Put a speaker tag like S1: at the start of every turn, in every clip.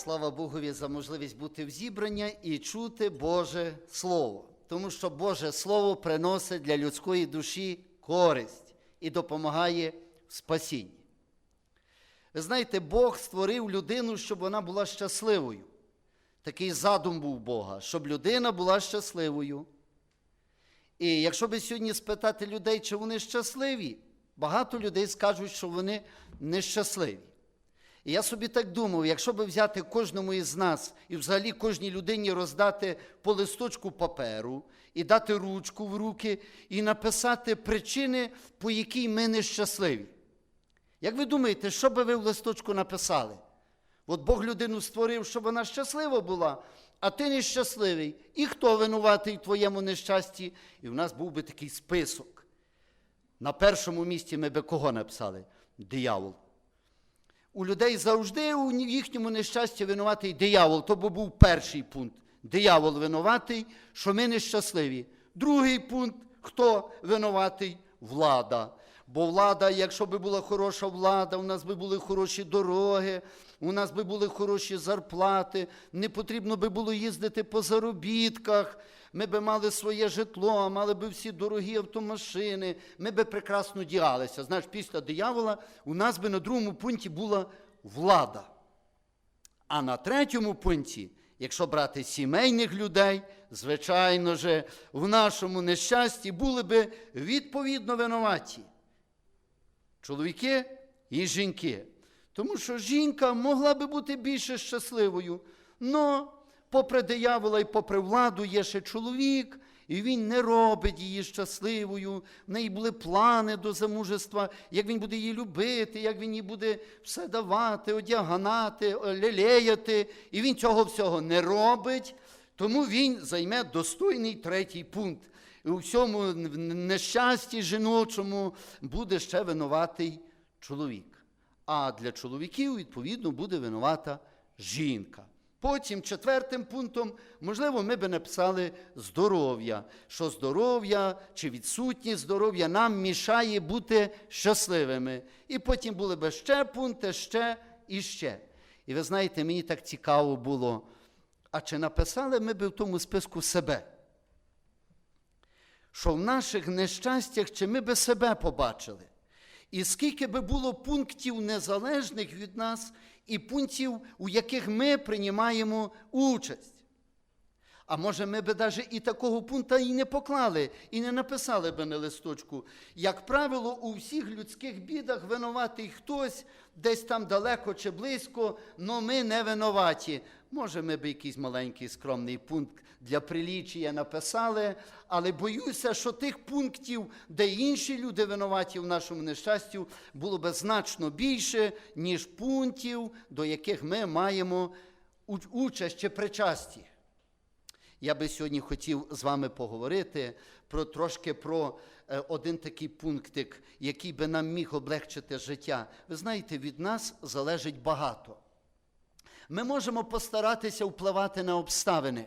S1: слава Богові за можливість бути в зібрання і чути Боже Слово. Тому що Боже Слово приносить для людської душі користь і допомагає в спасінні. Ви знаєте, Бог створив людину, щоб вона була щасливою. Такий задум був Бога, щоб людина була щасливою. І якщо би сьогодні спитати людей, чи вони щасливі, багато людей скажуть, що вони нещасливі. І я собі так думав, якщо би взяти кожному із нас і взагалі кожній людині роздати по листочку паперу і дати ручку в руки і написати причини, по якій ми нещасливі. Як ви думаєте, що би ви в листочку написали? От Бог людину створив, щоб вона щаслива була, а ти нещасливий. І хто винуватий в твоєму нещасті? І в нас був би такий список. На першому місці ми би кого написали? Диявол. У людей завжди у їхньому нещасті винуватий диявол. То був перший пункт. Диявол винуватий, що ми нещасливі. Другий пункт хто винуватий? Влада. Бо влада, якщо би була хороша влада, у нас би були хороші дороги, у нас би були хороші зарплати, не потрібно би було їздити по заробітках, ми би мали своє житло, мали би всі дорогі автомашини, ми би прекрасно діялися. Знаєш, після диявола у нас би на другому пункті була влада. А на третьому пункті, якщо брати сімейних людей, звичайно же, в нашому нещасті були би відповідно винуваті чоловіки і жінки. Тому що жінка могла би бути більше щасливою. Но попри диявола і попри владу є ще чоловік, і він не робить її щасливою. В неї були плани до замужества, як він буде її любити, як він їй буде все давати, одягнати, лелеяти. І він цього всього не робить. Тому він займе достойний третій пункт. І у всьому нещасті жіночому буде ще винуватий чоловік. А для чоловіків, відповідно, буде винувата жінка. Потім, четвертим пунктом, можливо, ми би написали здоров'я, що здоров'я чи відсутність здоров'я нам мішає бути щасливими. І потім були би ще пункти, ще і ще. І ви знаєте, мені так цікаво було. А чи написали ми би в тому списку себе? Що в наших нещастях, чи ми би себе побачили? І скільки би було пунктів незалежних від нас, і пунктів, у яких ми приймаємо участь. А може, ми би навіть і такого пункту і не поклали, і не написали би на листочку. Як правило, у всіх людських бідах винуватий хтось десь там далеко чи близько, але ми не винуваті. Може, ми б якийсь маленький скромний пункт для прилічення написали, але боюся, що тих пунктів, де інші люди винуваті в нашому нещастю, було би значно більше, ніж пунктів, до яких ми маємо участь чи причасті. Я би сьогодні хотів з вами поговорити про трошки про е, один такий пунктик, який би нам міг облегчити життя. Ви знаєте, від нас залежить багато. Ми можемо постаратися впливати на обставини.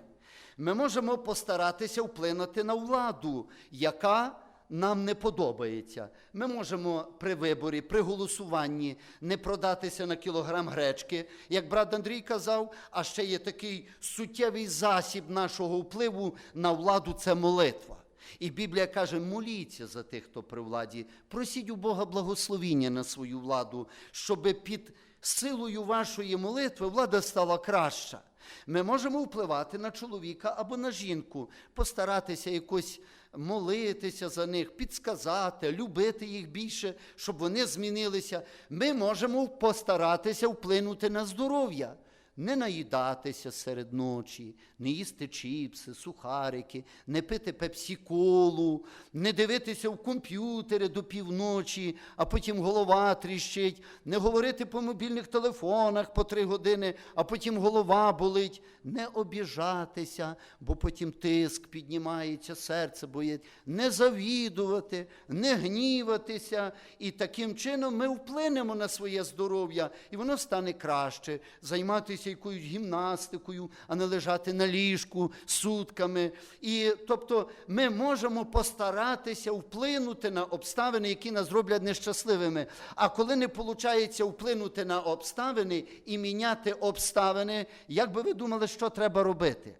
S1: Ми можемо постаратися вплинути на владу, яка нам не подобається. Ми можемо при виборі, при голосуванні не продатися на кілограм гречки, як брат Андрій казав, а ще є такий суттєвий засіб нашого впливу на владу це молитва. І Біблія каже: моліться за тих, хто при владі, просіть у Бога благословіння на свою владу, щоб під силою вашої молитви влада стала краща. Ми можемо впливати на чоловіка або на жінку, постаратися якось молитися за них, підсказати, любити їх більше, щоб вони змінилися. Ми можемо постаратися вплинути на здоров'я. Не наїдатися серед ночі, не їсти чіпси, сухарики, не пити пепсі-колу, не дивитися в комп'ютери до півночі, а потім голова тріщить, не говорити по мобільних телефонах по три години, а потім голова болить, не обіжатися, бо потім тиск піднімається, серце боїть, не завідувати, не гніватися. І таким чином ми вплинемо на своє здоров'я, і воно стане краще, займатися займатися якоюсь гімнастикою, а не лежати на ліжку сутками. І тобто ми можемо постаратися вплинути на обставини, які нас роблять нещасливими. А коли не виходить вплинути на обставини і міняти обставини, як би ви думали, що треба робити?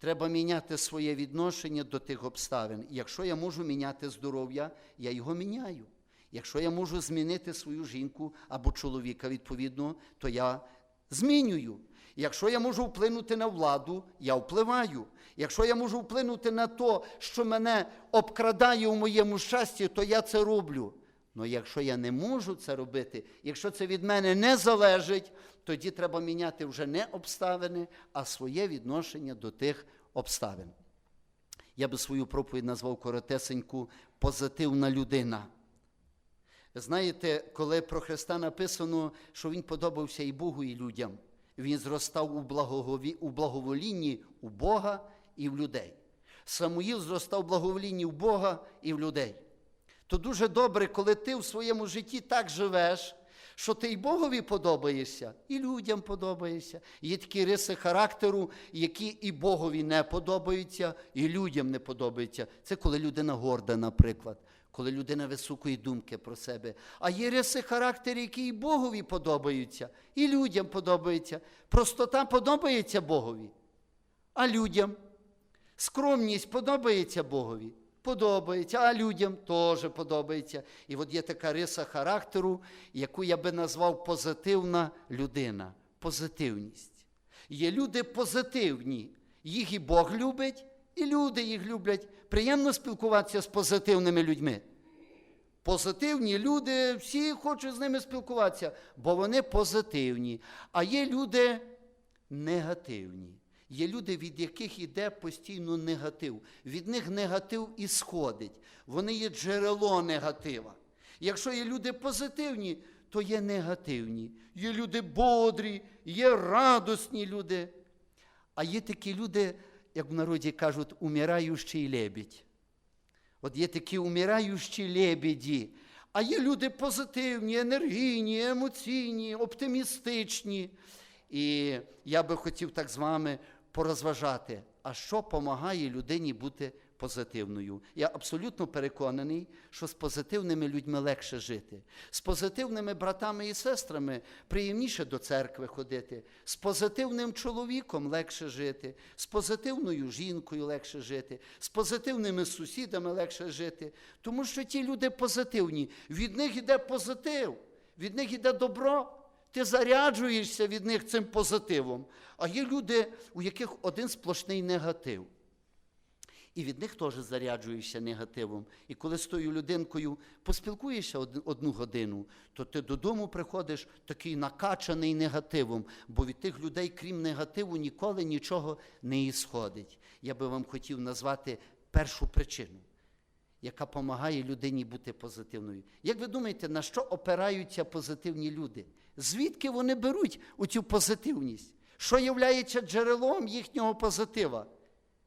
S1: Треба міняти своє відношення до тих обставин. Якщо я можу міняти здоров'я, я його міняю. Якщо я можу змінити свою жінку або чоловіка, відповідно, то я змінюю. Якщо я можу вплинути на владу, я впливаю. Якщо я можу вплинути на те, що мене обкрадає у моєму щасті, то я це роблю. Але якщо я не можу це робити, якщо це від мене не залежить, тоді треба міняти вже не обставини, а своє відношення до тих обставин. Я би свою проповідь назвав коротесеньку позитивна людина. Знаєте, коли про Христа написано, що Він подобався і Богу, і людям, він зростав у, благогові, у благоволінні у Бога і в людей. Самуїл зростав у благоволінні в Бога і в людей. То дуже добре, коли ти в своєму житті так живеш, що ти і Богові подобаєшся, і людям подобаєшся. Є такі риси характеру, які і Богові не подобаються, і людям не подобаються. Це коли людина горда, наприклад, коли людина високої думки про себе. А є риси характеру, які і Богові подобаються, і людям подобаються. Простота подобається Богові, а людям. Скромність подобається Богові. Подобається, а людям теж подобається. І от є така риса характеру, яку я би назвав позитивна людина. Позитивність. Є люди позитивні. Їх і Бог любить, і люди їх люблять. Приємно спілкуватися з позитивними людьми. Позитивні люди, всі хочуть з ними спілкуватися, бо вони позитивні. А є люди негативні. Є люди, від яких йде постійно негатив. Від них негатив і сходить. Вони є джерело негатива. Якщо є люди позитивні, то є негативні. Є люди бодрі, є радісні люди. А є такі люди, як в народі кажуть, умираючий лебідь. От є такі умираючі лебіді, А є люди позитивні, енергійні, емоційні, оптимістичні. І я би хотів так з вами порозважати, а що допомагає людині бути позитивною. Я абсолютно переконаний, що з позитивними людьми легше жити. З позитивними братами і сестрами приємніше до церкви ходити, з позитивним чоловіком легше жити, з позитивною жінкою легше жити, з позитивними сусідами легше жити. Тому що ті люди позитивні, від них йде позитив, від них йде добро. Ти заряджуєшся від них цим позитивом. А є люди, у яких один сплошний негатив. І від них теж заряджуєшся негативом. І коли з тою людинкою поспілкуєшся одну годину, то ти додому приходиш такий накачаний негативом, бо від тих людей, крім негативу, ніколи нічого не ісходить. Я би вам хотів назвати першу причину, яка допомагає людині бути позитивною. Як ви думаєте, на що опираються позитивні люди? Звідки вони беруть оцю позитивність? Що є джерелом їхнього позитива?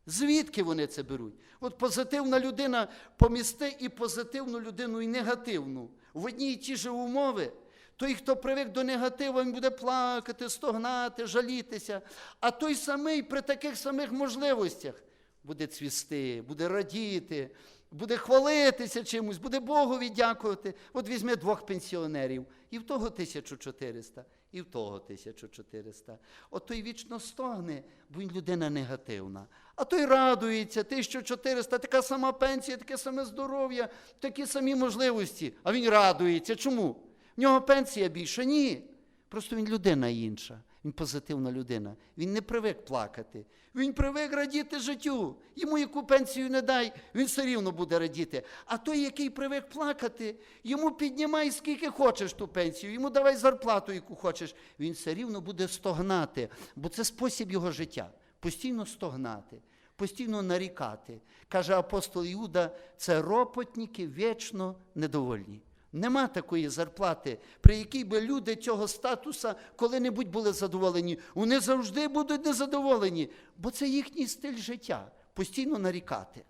S1: Звідки вони це беруть? От позитивна людина помісти і позитивну людину, і негативну. В одній і ті ж умови. Той, хто привик до негативу, він буде плакати, стогнати, жалітися. А той самий при таких самих можливостях буде цвісти, буде радіти, буде хвалитися чимось, буде Богові дякувати. От візьме двох пенсіонерів, і в того 1400, і в того 1400. От той вічно стогне, бо він людина негативна. А той радується, 1400, така сама пенсія, таке саме здоров'я, такі самі можливості. А він радується. Чому? В нього пенсія більша? Ні. Просто він людина інша. Він позитивна людина. Він не привик плакати. Він привик радіти життю. Йому яку пенсію не дай, він все рівно буде радіти. А той, який привик плакати, йому піднімай скільки хочеш ту пенсію, йому давай зарплату, яку хочеш. Він все рівно буде стогнати, бо це спосіб його життя. Постійно стогнати, постійно нарікати. Каже апостол Іуда, це ропотники вічно недовольні. Нема такої зарплати, при якій би люди цього статуса коли-небудь були задоволені. Вони завжди будуть незадоволені, бо це їхній стиль життя. Постійно нарікати.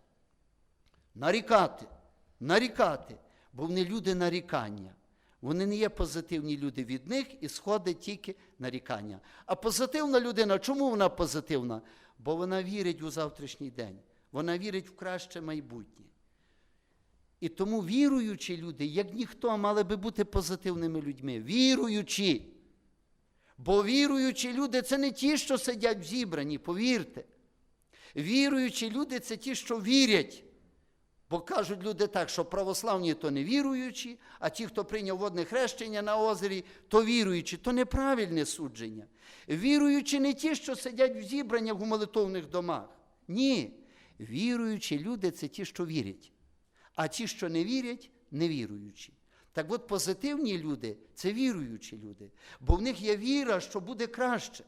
S1: Нарікати, нарікати, бо вони люди нарікання. Вони не є позитивні люди від них і сходить тільки нарікання. А позитивна людина, чому вона позитивна? Бо вона вірить у завтрашній день, вона вірить в краще майбутнє. І тому віруючі люди, як ніхто, мали би бути позитивними людьми. Віруючі. Бо віруючі люди це не ті, що сидять в зібранні, повірте. Віруючі люди це ті, що вірять. Бо кажуть люди так, що православні то не віруючі, а ті, хто прийняв водне хрещення на озері, то віруючі, то неправильне судження. Віруючі не ті, що сидять в зібраннях у молитовних домах. Ні. Віруючі люди це ті, що вірять. А ті, що не вірять, невіруючі. Так от позитивні люди це віруючі люди, бо в них є віра, що буде краще.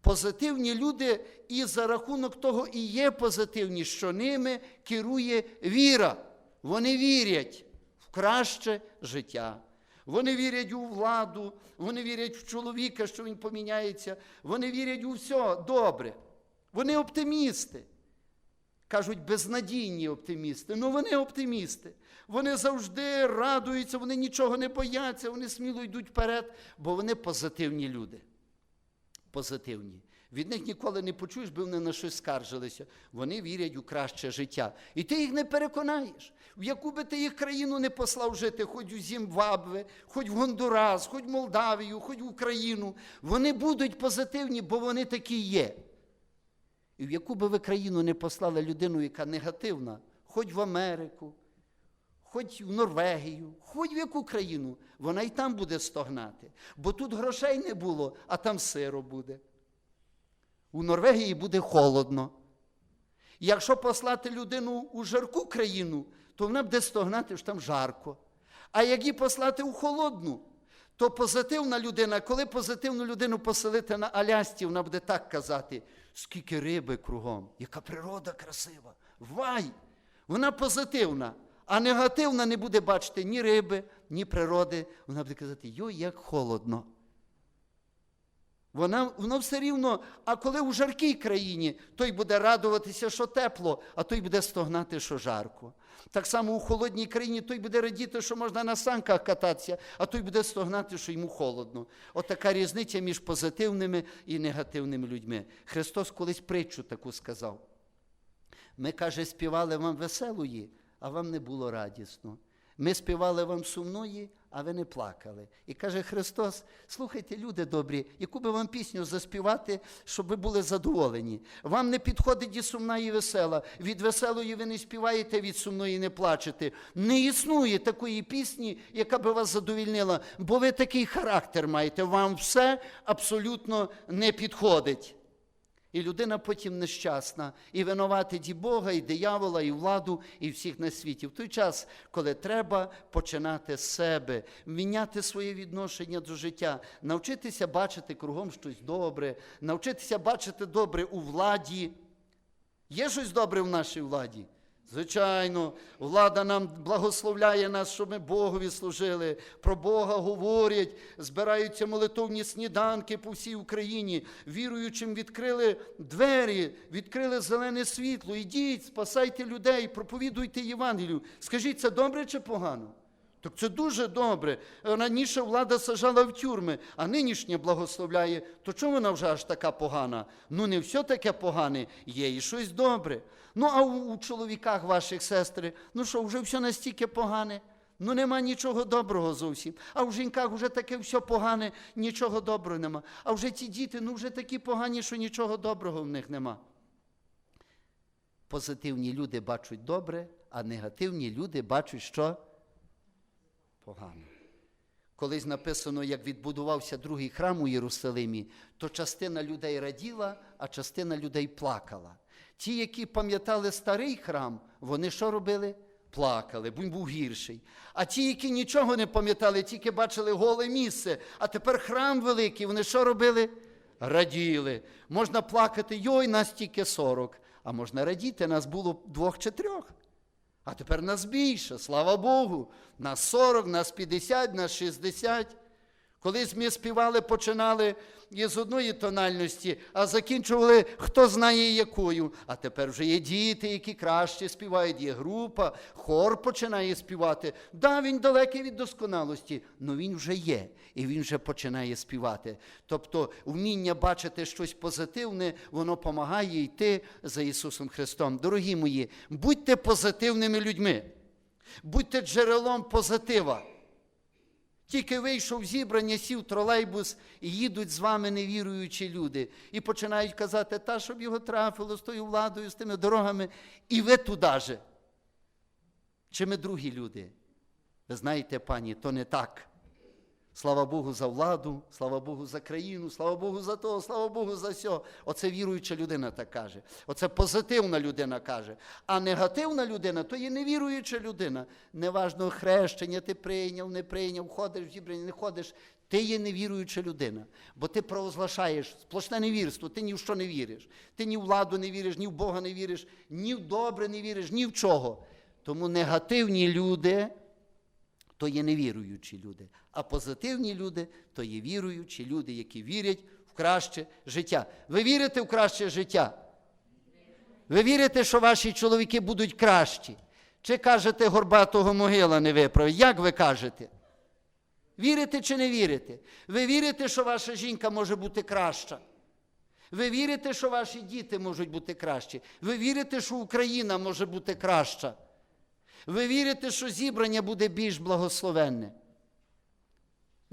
S1: Позитивні люди і за рахунок того і є позитивні, що ними керує віра. Вони вірять в краще життя. Вони вірять у владу, вони вірять в чоловіка, що він поміняється, вони вірять у все добре. Вони оптимісти. Кажуть, безнадійні оптимісти. Ну вони оптимісти. Вони завжди радуються, вони нічого не бояться, вони сміло йдуть вперед, бо вони позитивні люди позитивні. Від них ніколи не почуєш, би вони на щось скаржилися. Вони вірять у краще життя. І ти їх не переконаєш. В яку би ти їх країну не послав жити, хоч у Зімбабве, хоч в Гондурас, хоч в Молдавію, хоч в Україну. Вони будуть позитивні, бо вони такі є. І в яку би ви країну не послали людину, яка негативна, хоч в Америку, хоч в Норвегію, хоч в яку країну, вона і там буде стогнати. Бо тут грошей не було, а там сиро буде. У Норвегії буде холодно. Якщо послати людину у жарку країну, то вона буде стогнати, що там жарко. А як її послати у холодну, то позитивна людина, коли позитивну людину поселити на Алясці, вона буде так казати, скільки риби кругом, яка природа красива. Вай! Вона позитивна, а негативна не буде бачити ні риби, ні природи. Вона буде казати, йой, як холодно. Вона, воно все рівно, а коли у жаркій країні, той буде радуватися, що тепло, а той буде стогнати, що жарко. Так само у холодній країні той буде радіти, що можна на санках кататися, а той буде стогнати, що йому холодно. От така різниця між позитивними і негативними людьми. Христос колись притчу таку сказав. Ми, каже, співали вам веселої, а вам не було радісно. Ми співали вам сумної, а ви не плакали. І каже Христос: слухайте, люди добрі, яку би вам пісню заспівати, щоб ви були задоволені. Вам не підходить і сумна, і весела. Від веселої ви не співаєте, від сумної не плачете. Не існує такої пісні, яка би вас задовільнила, бо ви такий характер маєте. Вам все абсолютно не підходить. І людина потім нещасна, і винуватить і Бога, і диявола, і владу, і всіх на світі. В той час, коли треба починати з себе, міняти своє відношення до життя, навчитися бачити кругом щось добре, навчитися бачити добре у владі. Є щось добре в нашій владі? Звичайно, влада нам благословляє нас, щоб ми Богові служили, про Бога говорять, збираються молитовні сніданки по всій Україні, віруючим відкрили двері, відкрили зелене світло. Ідіть, спасайте людей, проповідуйте Євангелію. Скажіть, це добре чи погано? Так це дуже добре. Раніше влада сажала в тюрми, а нинішня благословляє. То чому вона вже аж така погана? Ну не все таке погане, є і щось добре. Ну а у, чоловіках ваших сестри, ну що, вже все настільки погане? Ну нема нічого доброго зовсім. А в жінках вже таке все погане, нічого доброго нема. А вже ці діти, ну вже такі погані, що нічого доброго в них нема. Позитивні люди бачать добре, а негативні люди бачать, що погано. Колись написано, як відбудувався другий храм у Єрусалимі, то частина людей раділа, а частина людей плакала. Ті, які пам'ятали старий храм, вони що робили? Плакали, бо він був гірший. А ті, які нічого не пам'ятали, тільки бачили голе місце, а тепер храм великий, вони що робили? Раділи. Можна плакати, йой, нас тільки 40, а можна радіти, нас було двох чи трьох. А тепер нас більше, слава Богу. Нас 40, нас 50, нас 60. Колись ми співали, починали із одної тональності, а закінчували хто знає якою. А тепер вже є діти, які краще співають, є група, хор починає співати. Да, він далекий від досконалості, але він вже є, і він вже починає співати. Тобто вміння бачити щось позитивне, воно допомагає йти за Ісусом Христом. Дорогі мої, будьте позитивними людьми, будьте джерелом позитива. Тільки вийшов зібрання, сів тролейбус, і їдуть з вами невіруючі люди. І починають казати, та, щоб його трафило з тою владою, з тими дорогами, і ви туди же. Чи ми другі люди? Ви знаєте, пані, то не так. Слава Богу за владу, слава Богу за країну, слава Богу за то, слава Богу за все. Оце віруюча людина так каже. Оце позитивна людина каже. А негативна людина то є невіруюча людина. Неважно, хрещення ти прийняв, не прийняв, ходиш зібрання, не ходиш. Ти є невіруюча людина, бо ти провозглашаєш сплошне невірство, ти ні в що не віриш. Ти ні в владу не віриш, ні в Бога не віриш, ні в добре не віриш, ні в чого. Тому негативні люди то є невіруючі люди. А позитивні люди то є віруючі люди, які вірять в краще життя. Ви вірите в краще життя? Ви вірите, що ваші чоловіки будуть кращі? Чи кажете, горбатого могила не виправить? Як ви кажете? Вірите чи не вірите? Ви вірите, що ваша жінка може бути краща? Ви вірите, що ваші діти можуть бути кращі? Ви вірите, що Україна може бути краща? Ви вірите, що зібрання буде більш благословенне?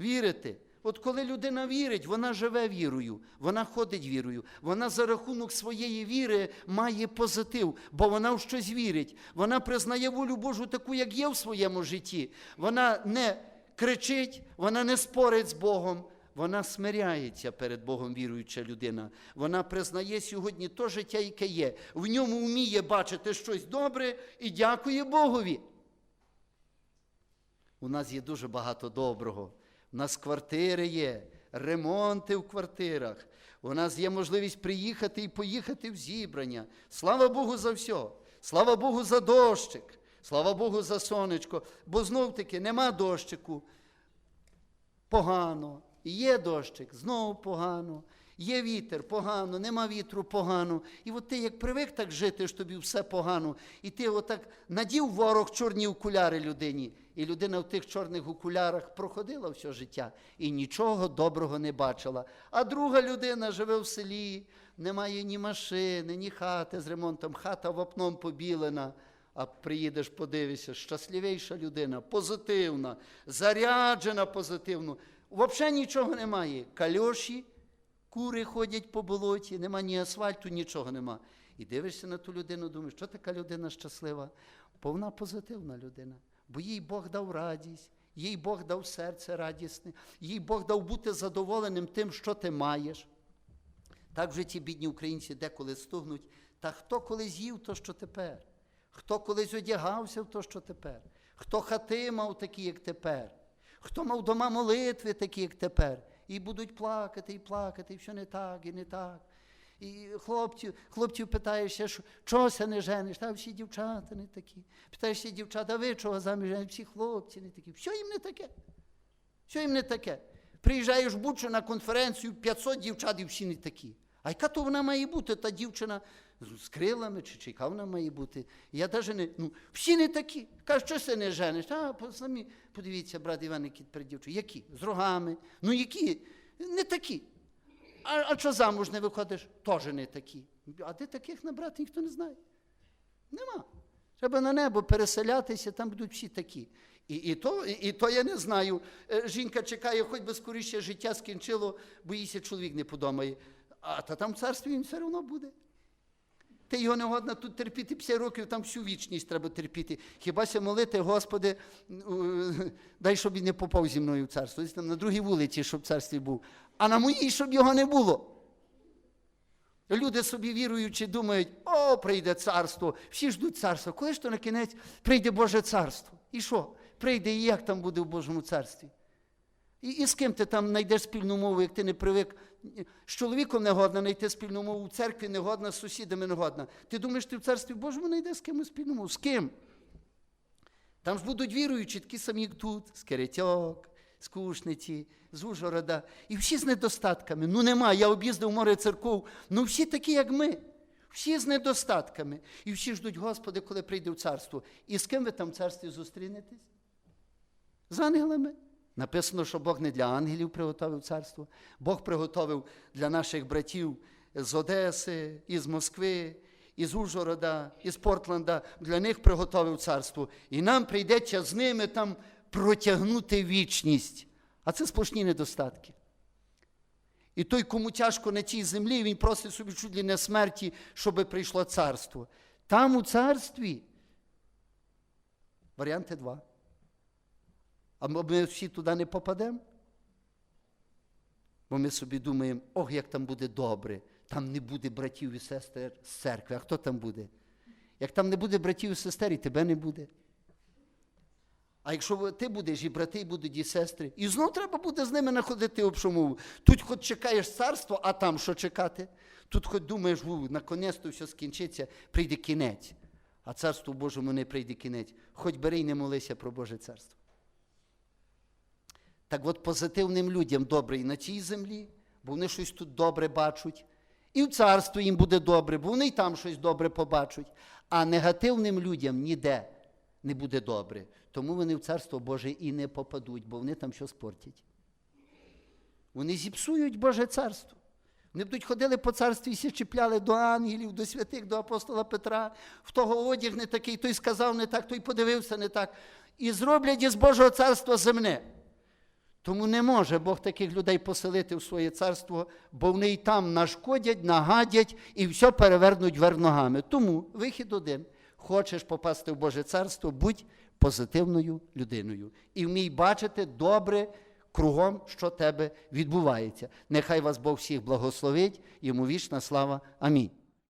S1: Вірите? От коли людина вірить, вона живе вірою, вона ходить вірою, вона за рахунок своєї віри має позитив, бо вона в щось вірить. Вона признає волю Божу таку, як є в своєму житті. Вона не кричить, вона не спорить з Богом, вона смиряється перед Богом віруюча людина. Вона признає сьогодні то життя, яке є. В ньому вміє бачити щось добре і дякує Богові. У нас є дуже багато доброго. У нас квартири є, ремонти в квартирах. У нас є можливість приїхати і поїхати в зібрання. Слава Богу за все. Слава Богу за дощик. Слава Богу за сонечко. Бо знов таки нема дощику. Погано. Є дощик, знову погано. Є вітер, погано, нема вітру, погано. І от ти як привик так жити, що тобі все погано, і ти отак надів ворог чорні окуляри людині, і людина в тих чорних окулярах проходила все життя і нічого доброго не бачила. А друга людина живе в селі, немає ні машини, ні хати з ремонтом, хата вапном побілена. А приїдеш, подивишся, щасливіша людина, позитивна, заряджена позитивно. Взагалі нічого немає. Кальоші, кури ходять по болоті, нема ні асфальту, нічого нема. І дивишся на ту людину, думаєш, що така людина щаслива? Бо вона позитивна людина. Бо їй Бог дав радість, їй Бог дав серце радісне, їй Бог дав бути задоволеним тим, що ти маєш. Так вже ті бідні українці деколи стогнуть. Та хто колись їв то, що тепер? Хто колись одягався в то, що тепер? Хто хати мав такі, як тепер? Хто мав дома молитви, такі, як тепер? І будуть плакати, і плакати, і все не так, і не так. І хлопців, хлопців питаєшся, що чогося не жениш, та всі дівчата не такі. Питаєшся дівчата, а ви чого заміж жените? Всі хлопці не такі. Що їм не таке? Що їм не таке? Приїжджаєш в Бучу на конференцію, 500 дівчат і всі не такі. А яка то вона має бути, та дівчина з крилами, чи, яка вона має бути? Я навіть не, ну, всі не такі. Кажуть, що ти не жениш? А, самі, подивіться, брат Іван, перед дівчиною. Які? З рогами. Ну, які? Не такі. А, а що замуж не виходиш? Теж не такі. А де таких набрати, ніхто не знає. Нема. Треба на небо переселятися, там будуть всі такі. І, і, то, і, і то я не знаю. Е, Жінка чекає, хоч би скоріше життя скінчило, боїться, чоловік не подумає. А та там в царстві він все одно буде. Ти його не годна тут терпіти 50 років, там всю вічність треба терпіти. Хіба ся молити, Господи, дай, щоб він не попав зі мною в царство. Десь там на другій вулиці, щоб в царстві був. А на моїй, щоб його не було. Люди собі віруючи, думають, о, прийде царство, всі ждуть царства. Коли ж то на кінець прийде Боже царство? І що? Прийде і як там буде в Божому царстві? І, і з ким ти там знайдеш спільну мову, як ти не привик? З чоловіком не годна знайти спільну мову, в церкві не годна, з сусідами не годна. Ти думаєш, ти в царстві Божому знайдеш з кимось спільну мову? З ким? Там ж будуть віруючі, такі самі, як тут, з Керетьок, з Кушниці, з Ужгорода, і всі з недостатками. Ну нема, я об'їздив море церков, ну всі такі, як ми. Всі з недостатками. І всі ждуть, Господи, коли прийде в царство. І з ким ви там в царстві зустрінетесь? З ангелами. Написано, що Бог не для ангелів приготовив царство. Бог приготовив для наших братів з Одеси, із Москви, із Ужгорода, із Портленда. Для них приготовив царство. І нам прийдеться з ними там протягнути вічність. А це сплошні недостатки. І той, кому тяжко на цій землі, він просить собі чуть ли не смерті, щоб прийшло царство. Там у царстві варіанти два. А ми всі туди не попадемо? Бо ми собі думаємо, ох, як там буде добре, там не буде братів і сестер з церкви. А хто там буде? Як там не буде братів і сестер, і тебе не буде. А якщо ти будеш, і брати і будуть, і сестри, і знов треба буде з ними знаходити общу мову. Тут хоч чекаєш царство, а там що чекати? Тут хоч думаєш, наконець-то все скінчиться, прийде кінець. А царству Божому не прийде кінець. Хоч бери й не молися про Боже царство. Так от позитивним людям добре і на цій землі, бо вони щось тут добре бачать, і в царстві їм буде добре, бо вони й там щось добре побачать. А негативним людям ніде не буде добре. Тому вони в царство Боже і не попадуть, бо вони там щось портять. Вони зіпсують Боже царство. Вони будуть ходили по царстві і всі чіпляли до ангелів, до святих, до апостола Петра. В того одяг не такий, той сказав не так, той подивився не так. І зроблять із Божого царства земне. Тому не може Бог таких людей поселити в своє царство, бо вони й там нашкодять, нагадять і все перевернуть вверх ногами. Тому вихід один. Хочеш попасти в Боже царство, будь позитивною людиною. І вмій бачити добре кругом, що тебе відбувається. Нехай вас Бог всіх благословить, йому вічна слава. Амінь.